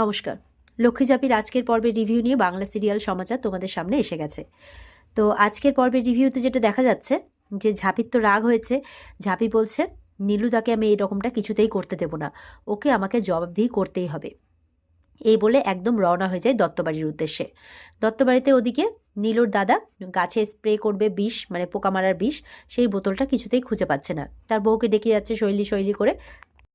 নমস্কার। লক্ষ্মী জাপির আজকের পর্বের রিভিউ নিয়ে বাংলা সিরিয়াল সমাচার তোমাদের সামনে এসে গেছে। তো আজকের পর্বের রিভিউতে যেটা দেখা যাচ্ছে, যে ঝাপির তো রাগ হয়েছে, ঝাপি বলছে নীলুদাকে আমি এরকমটা কিছুতেই করতে দেবো না। ওকে আমাকে জবাবদিহি করতেই হবে। এই বলে একদম রওনা হয়ে যায় দত্তবাড়ির উদ্দেশ্যে। দত্তবাড়িতে ওদিকে নীলুর দাদা গাছে স্প্রে করবে বিষ মানে পোকা মারার বিষ, সেই বোতলটা কিছুতেই খুঁজে পাচ্ছে না। তার বউকে ডেকে যাচ্ছে শৈলী শৈলী করে।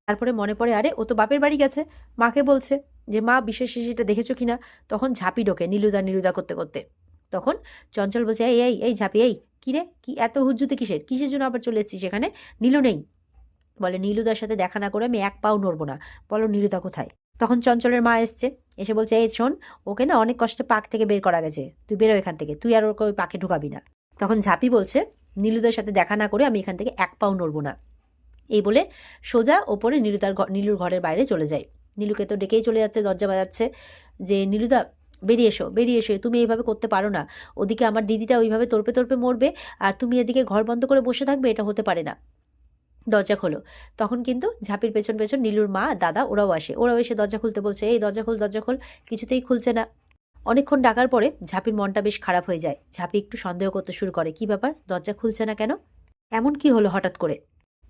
তারপরে মনে পড়ে, আরে, ও তো বাপের বাড়ি গেছে। মাকে বলছে যে মা বিশেষ শিশিটা দেখেছ কিনা? তখন ঝাঁপি ঢোকে নীলুদা নীলুদা করতে করতে। তখন চঞ্চল বলছে, এই এই এই ঝাঁপি, এই, কী রে? কি এত হুজ্জুতে কিসের? কিসের জন্য আবার চলে এসেছিস সেখানে নীলু নেই। বলে, নীলুদার সাথে দেখা না করে আমি এক পাও নড়বো না। বলো, নীলুদা কোথায়? তখন চঞ্চলের মা এসছে, এসে বলছে, এই শোন, ওকে না অনেক কষ্টে পাক থেকে বের করা গেছে। তুই বেরো এখান থেকে। তুই আর ওকে ওই পাকে ঢুকাবি না। তখন ঝাঁপি বলছে, নীলুদার সাথে দেখা না করে আমি এখান থেকে এক পাও নড়বো না। এই বলে সোজা ওপরে নীলুদার নীলুর ঘরের বাইরে চলে যায়। নীলুকে তো ডেকেই চলে যাচ্ছে, দরজা বাজাচ্ছে যে, নীলুদা, বেরিয়ে এসো বেরিয়ে এসো, তুমি এইভাবে করতে পারো না। ওদিকে আমার দিদিটা ওইভাবে তর্পে তর্পে মরবে আর তুমি এদিকে ঘর বন্ধ করে বসে থাকবে, এটা হতে পারে না। দরজা খোলো। তখন কিন্তু ঝাঁপির পেছন পেছন নীলুর মা, দাদা ওরাও আসে। ওরাও এসে দরজা খুলতে বলছে, এই দরজা খোল দরজা খোল, কিছুতেই খুলছে না। অনেকক্ষণ ডাকার পরে ঝাঁপির মনটা বেশ খারাপ হয়ে যায়। ঝাঁপি একটু সন্দেহ করতে শুরু করে, কি ব্যাপার? দরজা খুলছে না কেন? এমন কি হলো হঠাৎ করে?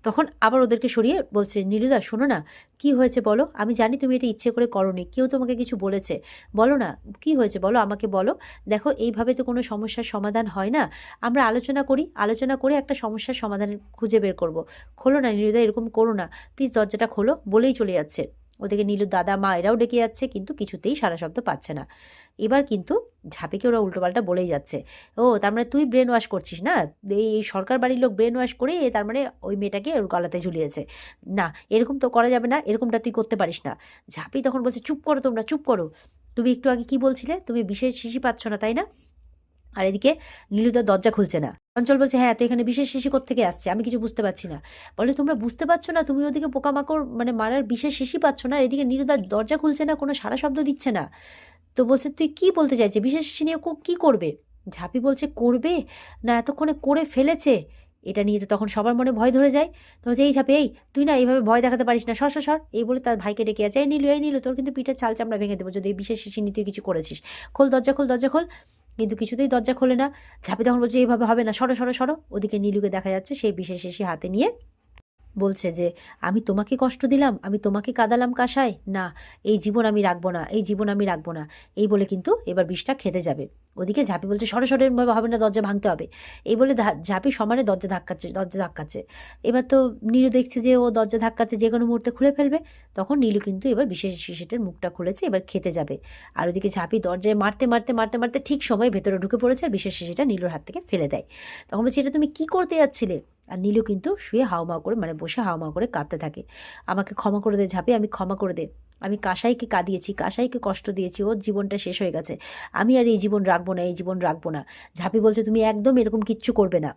তখন আবার ওদেরকে সরিয়ে বলছে, নীলুদা, শোনো না, কি হয়েছে বলো? আমি জানি তুমি এটা ইচ্ছে করে করনি, কেউ তোমাকে কিছু বলেছে। বলো না, কি হয়েছে বলো, আমাকে বলো। দেখো, এইভাবে তো কোনো সমস্যার সমাধান হয় না। আমরা আলোচনা করি, আলোচনা করে একটা সমস্যার সমাধান খুঁজে বের করব। খোলো না, নীলুদা, এরকম করো না। প্লিজ দরজাটা খোলো, বলেই চলে যাচ্ছে। ওদিকে নীলুর দাদা, মা এরাও ডেকে যাচ্ছে, কিন্তু কিছুতেই সারা শব্দ পাচ্ছে না। এবার কিন্তু ঝাঁপিকে ওরা উল্টোপাল্টা বলেই যাচ্ছে, ও, তার মানে তুই ব্রেন ওয়াশ করছিস না? এই এই সরকার বাড়ির লোক ব্রেন ওয়াশ করে তার মানে ওই মেয়েটাকে ওর গলাতে ঝুলিয়েছে। না, এরকম তো করা যাবে না, এরকমটা তুই করতে পারিস না। ঝাঁপি তখন বলছে, চুপ করো তোমরা, চুপ করো। তুমি একটু আগে কি বলছিলে? তুমি বিশেষ শিশি পাচ্ছ না, তাই না? আর এদিকে নীলুদার দরজা খুলছে না। অঞ্চল বলছে হ্যাঁ তো এখানে বিশেষ শিশি থেকে আসছে? আমি কিছু বুঝতে পারছি না। বলে, তোমরা বুঝতে পারছ না? তুমি ওদিকে পোকামাকড় মানে মারার বিশেষ শিশি পাচ্ছ না? এদিকে নীলুদার দরজা খুলছে না, কোনো সারা শব্দ দিচ্ছে না। তো বলছে, তুই কি বলতে চাইছে? বিশেষ শিশি নিয়ে কো- করবে? ঝাঁপি বলছে, করবে? না, এতক্ষণে করে ফেলেছে। এটা নিয়ে তো তখন সবার মনে ভয় ধরে যায়। তো বলছে, এই ঝাঁপি, এই, তুই না এইভাবে ভয় দেখাতে পারিস না। সর সর এই বলে তার ভাইকে ডেকে আছে, এই নিলু, এই নীলু, তোর কিন্তু পিঠের চাল চামড়া ভেঙে দেবো। যদি এই বিশেষ শিশি নিয়ে তুই কিছু করেছিস। খোল, দরজা খোল দরজা খোল। কিন্তু কিছুতেই দরজা খোলে না। ঝাঁপি তখন বলছে, এইভাবে হবে না। সরো সরো সরো। ওদিকে নীলুকে দেখা যাচ্ছে সেই বিশেষ এসে হাতে নিয়ে বলছে যে, আমি তোমাকে কষ্ট দিলাম, আমি তোমাকে কাদালাম কাসায়? না, এই জীবন আমি রাখব না, এই জীবন আমি রাখব না। এই বলে কিন্তু এবার বিষটা খেতে যাবে। ওদিকে ঝাঁপি বলছে, সরে সরে হবে না, দরজা ভাঙতে হবে। এই বলে ঝাঁপি সমানে দরজা ধাক্কাচ্ছে দরজা ধাক্কাচ্ছে। এবার তো নীলু দেখছে যে, ও দরজা ধাক্কাচ্ছে, যে কোনো মুহূর্তে খুলে ফেলবে। তখন নীলু কিন্তু এবার বিশেষ শিশিটের মুখটা খুলেছে, এবার খেতে যাবে। আর ওদিকে ঝাঁপি দরজায় মারতে মারতে মারতে মারতে ঠিক সময় ভেতরে ঢুকে পড়েছে আর বিশেষ শিশিটা নীলুর হাত থেকে ফেলে দেয়। তখন বলছে, এটা তুমি কি করতে যাচ্ছিলে? আর নীলু কিন্তু শুয়ে হাওমাও করে মানে বসে হাওমাও করে কাঁদতে থাকে। আমাকে ক্ষমা করে দে ঝাঁপে, আমি ক্ষমা করে দে। আমি কাসাইকে কাঁদিয়েছি, কাসাইকে কষ্ট দিয়েছি, ওর জীবনটা শেষ হয়ে গেছে। আমি আর এই জীবন রাখব না, এই জীবন রাখব না। ঝাঁপি বলছে, তুমি একদম এরকম কিচ্ছু করবে না।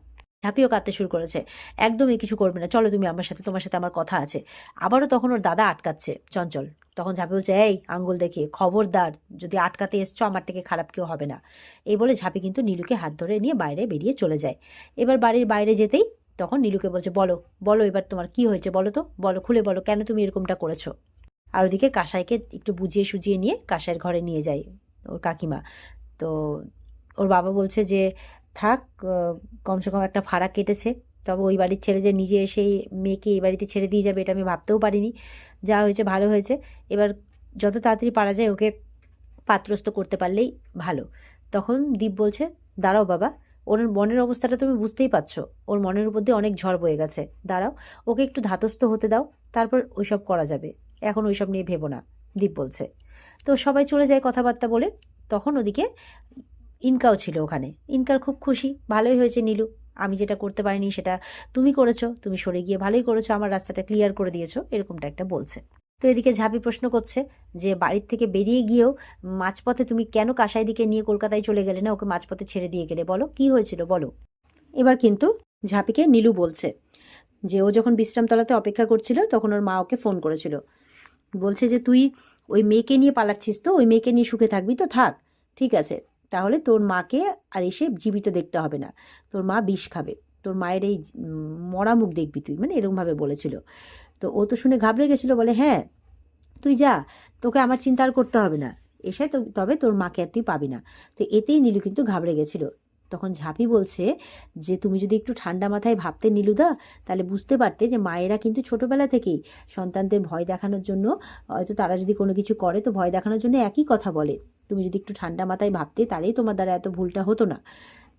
ঝাঁপিও কাঁদতে শুরু করেছে, একদমই কিছু করবে না। চলো তুমি আমার সাথে, তোমার সাথে আমার কথা আছে। আবারও তখন ওর দাদা আটকাচ্ছে, চঞ্চল। তখন ঝাঁপি বলছে, এই আঙ্গুল দেখিয়ে, খবরদার, যদি আটকাতে এসছো, আমার থেকে খারাপ কেউ হবে না। এই বলে ঝাঁপি কিন্তু নীলুকে হাত ধরে নিয়ে বাইরে বেরিয়ে চলে যায়। এবার বাড়ির বাইরে যেতেই তখন নীলুকে বলছে, বলো বলো এবার তোমার কি হয়েছে বলো তো? বলো, খুলে বলো, কেন তুমি এরকমটা করেছ? আর ওদিকে কাসাইকে একটু বুঝিয়ে সুজিয়ে নিয়ে কাসাইয়ের ঘরে নিয়ে যায় ওর কাকিমা। তো ওর বাবা বলছে যে, থাক কমসে কম একটা ভাড়া কেটেছে। তবে ওই বাড়ির ছেলে যে নিজে এসে মেয়েকে এই বাড়িতে ছেড়ে দিয়ে যাবে এটা আমি ভাবতেও পারিনি। যা হয়েছে ভালো হয়েছে। এবার যত তাড়াতাড়ি পারা যায় ওকে পাত্রস্থ করতে পারলেই ভালো। তখন দীপ বলছে, দাঁড়াও বাবা ওর মনের অবস্থাটা তুমি বুঝতেই পারছ। ওর মনের উপর দিয়ে অনেক ঝড় বয়ে গেছে। দাঁড়াও, ওকে একটু ধাতস্থ হতে দাও, তারপর ওইসব করা যাবে। এখন ওইসব নিয়ে ভেবো না, দীপ বলছে। তো সবাই চলে যায় কথাবার্তা বলে। তখন ওদিকে ইনকাও ছিল ওখানে। ইনকার খুব খুশি, ভালোই হয়েছে নীলু। আমি যেটা করতে পারিনি সেটা তুমি করেছ, তুমি সরে গিয়ে ভালোই করেছ, আমার রাস্তাটা ক্লিয়ার করে দিয়েছ, এরকমটা একটা বলছে। তো এদিকে ঝাঁপি প্রশ্ন করছে যে বাড়ির থেকে বেরিয়ে গিয়েও মাঝপথে তুমি কেন কাসাই দিকে নিয়ে কলকাতায় চলে গেলে না? ওকে মাঝপথে ছেড়ে দিয়ে গেলে। বলো, কি হয়েছিল? বলো। এবার কিন্তু ঝাঁপিকে নীলু বলছে যে ও যখন বিশ্রামতলাতে অপেক্ষা করছিল, তখন ওর মা ওকে ফোন করেছিল। বলছে যে, তুই ওই মেয়েকে নিয়ে পালাচ্ছিস তো? ওই মেয়েকে নিয়ে সুখে থাকবি তো? থাক, ঠিক আছে। তাহলে তোর মাকে আর এসে জীবিত দেখতে হবে না। তোর মা বিষ খাবে। তোর মায়ের এই মরা মুখ দেখবি তুই। মানে এরকমভাবে বলেছিল। তো ও তো শুনে ঘাবড়ে গেছিল, বলে হ্যাঁ তুই যা, তোকে আমার চিন্তা আর করতে হবে না। এসে তো, তবে তোর মাকে আর তুই পাবি না। তো এতেই নীলু কিন্তু ঘাবড়ে গেছিল। তখন ঝাঁপি বলছে যে, তুমি যদি একটু ঠান্ডা মাথায় ভাবতে নীলুদা, তাহলে বুঝতে পারতে যে, মায়েরা কিন্তু ছোটোবেলা থেকেই সন্তানদের ভয় দেখানোর জন্য, হয়তো তারা যদি কোনো কিছু করে, তো ভয় দেখানোর জন্য একই কথা বলে। তুমি যদি একটু ঠান্ডা মাথায় ভাবতে, তাহলেই তোমার দ্বারা এত ভুলটা হতো না।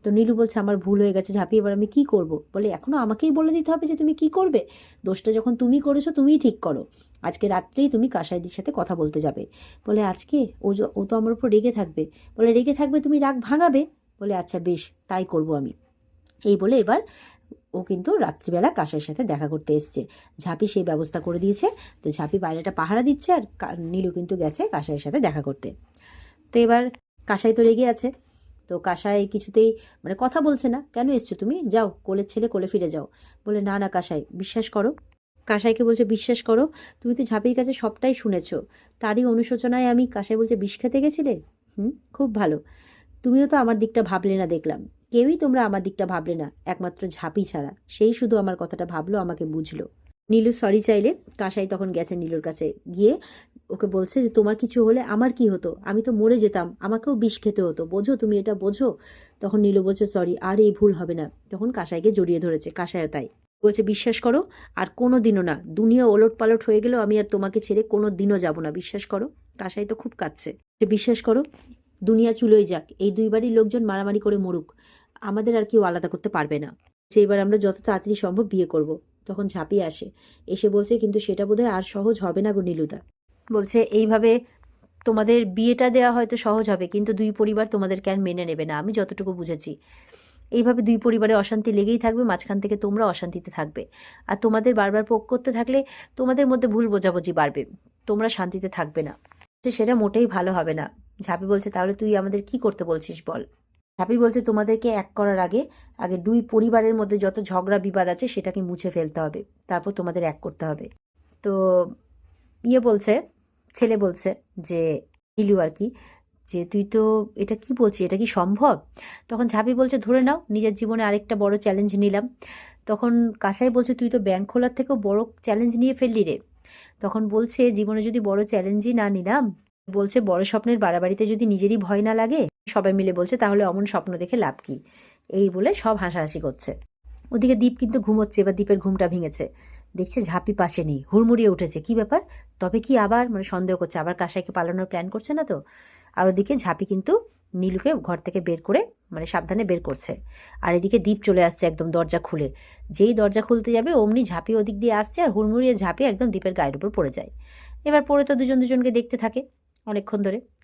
তো নীলু বলছে, আমার ভুল হয়ে গেছে ঝাঁপি এবার আমি কি করব? বলে এখনও আমাকেই বলে দিতে হবে যে তুমি কি করবে। দোষটা যখন তুমি করেছ, তুমিই ঠিক করো। আজকে রাত্রেই তুমি কাসাইদির সাথে কথা বলতে যাবে। বলে, আজকে? ও ও তো আমার উপর রেগে থাকবে। বলে, রেগে থাকবে, তুমি রাগ ভাঙাবে? বলে আচ্ছা বেশ, তাই করব আমি। এই বলে এবার ও কিন্তু রাত্রিবেলা কাসাইয়ের সাথে দেখা করতে এসছে। ঝাঁপি সেই ব্যবস্থা করে দিয়েছে। তো ঝাঁপি বাইরেটা পাহারা দিচ্ছে আর নীলু কিন্তু গেছে কাসাইয়ের সাথে দেখা করতে। তো এবার কাসাই তো রেগে আছে। তো কাসাই কিছুতেই মানে কথা বলছে না। কেন এসছো তুমি? যাও, কোলের ছেলে কোলে ফিরে যাও। বলে, না না, কাসাই, বিশ্বাস করো। কাসাইকে বলছে, বিশ্বাস করো, তুমি তো ঝাঁপির কাছে সবটাই শুনেছো। তারই অনুশোচনায় আমি কাসাই বলছে, বিষ খেতে গেছিলে? হুম, খুব ভালো। তুমিও তো আমার দিকটা ভাবলে না দেখলাম। কেউই তোমরা আমার দিকটা ভাবলে না, একমাত্র ঝাঁপি ছাড়া। সেই শুধু আমার কথাটা ভাবলো, আমাকে বুঝলো। নীলু সরি চাইলে কাসাই তখন গেছে নীলুর কাছে গিয়ে ওকে বলছে যে, তোমার কিছু হলে আমার কি হতো? আমি তো মরে যেতাম। আমাকেও বিষ খেতে হতো। বোঝো তুমি এটা, বোঝো? তখন নীলু বলছে, সরি, আর এই ভুল হবে না। তখন কাসাইকে জড়িয়ে ধরেছে। কাসাইও তাই। বলছে, বিশ্বাস করো, আর কোনো দিনও না। দুনিয়া ওলট পালট হয়ে গেলেও আমি আর তোমাকে ছেড়ে কোনো দিনও যাব না। বিশ্বাস করো? কাসাই তো খুব কাঁদছে। বিশ্বাস করো, দুনিয়া চুলোই যাক। এই দুই বাড়ির লোকজন মারামারি করে মরুক। আমাদের আর কেউ আলাদা করতে পারবে না। যে এবার আমরা যত তাড়াতাড়ি সম্ভব বিয়ে করব। তখন ঝাঁপিয়ে আসে। এসে বলছে, কিন্তু সেটা বোধহয় আর সহজ হবে না গো নীলুদা। বলছে, এইভাবে তোমাদের বিয়েটা দেওয়া হয়তো সহজ হবে, কিন্তু দুই পরিবার তোমাদেরকে আর মেনে নেবে না। আমি যতটুকু বুঝেছি। এইভাবে দুই পরিবারে অশান্তি লেগেই থাকবে, মাঝখান থেকে তোমরা অশান্তিতে থাকবে। আর তোমাদের বারবার পোক করতে থাকলে তোমাদের মধ্যে ভুল বোঝাবুঝি বাড়বে। তোমরা শান্তিতে থাকবে না। সেটা মোটেই ভালো হবে না। ঝাঁপি বলছে, তাহলে তুই আমাদের কি করতে বলছিস বল? ঝাঁপি বলছে, তোমাদেরকে এক করার আগে আগে দুই পরিবারের মধ্যে যত ঝগড়া বিবাদ আছে, সেটাকে মুছে ফেলতে হবে। তারপর তোমাদের এক করতে হবে। তো ইয়ে বলছে ছেলে বলছে যে, ইলু আর কি, যে, তুই তো এটা কি বলছিস? এটা কি সম্ভব? তখন ঝাঁপি বলছে, ধরে নাও, নিজের জীবনে আরেকটা বড় চ্যালেঞ্জ নিলাম। তখন কাসাই বলছে, তুই তো ব্যাংক খোলার থেকেও বড় চ্যালেঞ্জ নিয়ে ফেললি রে। তখন বলছে, জীবনে যদি বড় চ্যালেঞ্জই না নিলাম, বলছে, বড় স্বপ্নের বাড়াবাড়িতে যদি নিজেরই ভয় না লাগে, সবাই মিলে বলছে, তাহলে অমন স্বপ্ন দেখে লাভ কি? এই বলে সব হাসাহাসি করছে। ওদিকে দ্বীপ কিন্তু ঘুমোচ্ছে, এবার দ্বীপের ঘুমটা ভেঙেছে। দেখছে ঝাঁপি পাশে নেই, হুড়মুড়িয়ে উঠেছে। কি ব্যাপার? তবে কি আবার মানে সন্দেহ করছে, আবার কাসাইকে পালানোর প্ল্যান করছে না তো? আর ওদিকে ঝাঁপি কিন্তু নীলুকে ঘর থেকে বের করে মানে সাবধানে বের করছে। আর এদিকে দ্বীপ চলে আসছে একদম দরজা খুলে। যেই দরজা খুলতে যাবে, অমনি ঝাঁপি ওদিক দিয়ে আসছে আর হুড়মুড়িয়ে ঝাঁপি একদম দ্বীপের গায়ের উপর পড়ে যায়। এবার পরে তো দুজন দুজনকে দেখতে থাকে অনেকক্ষণ ধরে।